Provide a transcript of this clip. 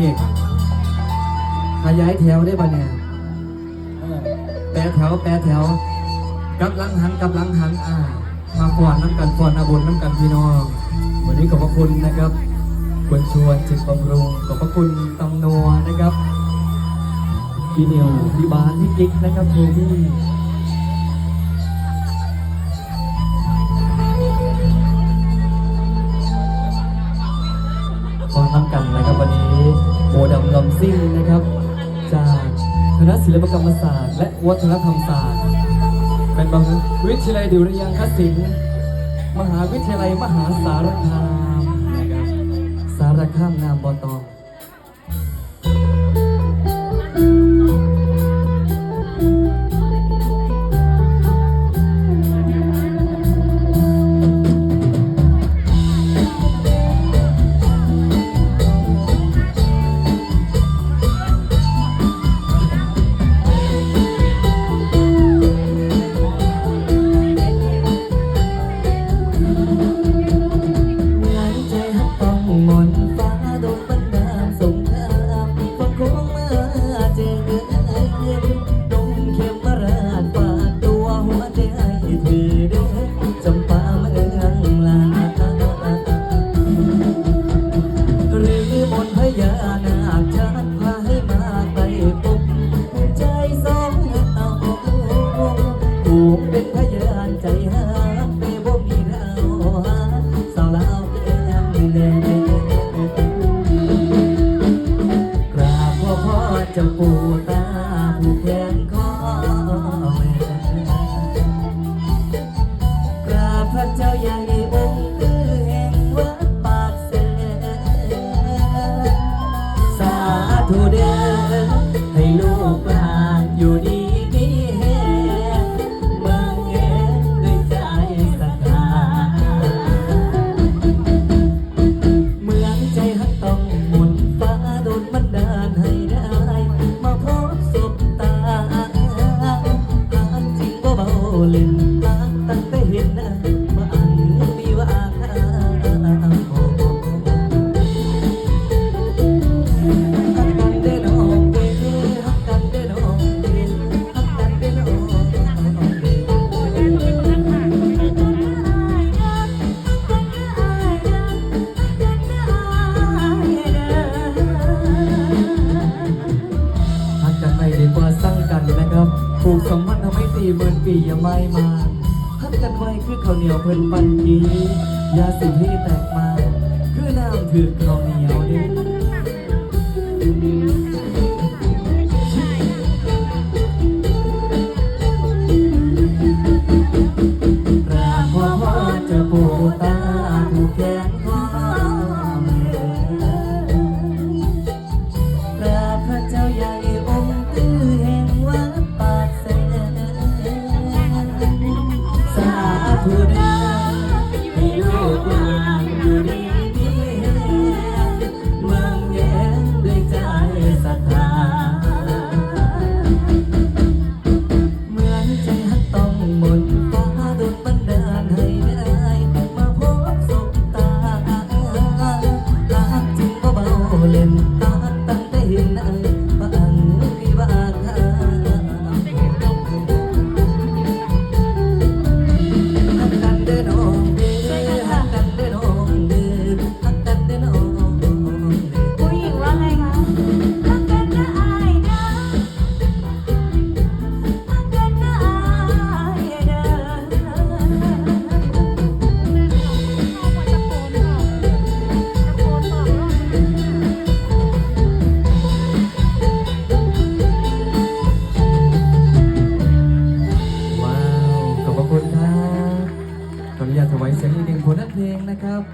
นี้ขยายแถวได้ปะเนี่ยเออแปดแถวแปดแถวกลับหลังหันกลับหลังหันอ่า มาฟอนน้ำกันฟอนอาบุญน้ำกันพี่น้องวันนี้ขอบพระคุณนะครับคุณชวนจิตบำรุงขอบพระคุณตำนัวนะครับพี่เหนียวพี่บานพี่กิ๊กนะครับโทบี้ นะครับ จากคณะศิลปกรรมศาสตร์ และวัฒนธรรมศาสตร์เป็นมหาวิทยาลัยดุริยางคศิลป์มหาวิทยาลัยมหาสารคาม งโค้งเมื่อเจอดงเข็มมาราดฝาตัวหัวใจเธอเด้อจำปาเมืองลาหรือมนพญานาคชัดพาให้มาไปปุกใจสองเอาผูกเป็นพยานใจหาไปบ่มีเราสาวลาวแก้มแดง ปียไม่มาพักกันไว้คือข้าวเหนียวเพิ่นปันกียาสิที่แตกมา คือน้ำถือข้าวเหนียวเด้ in. the 的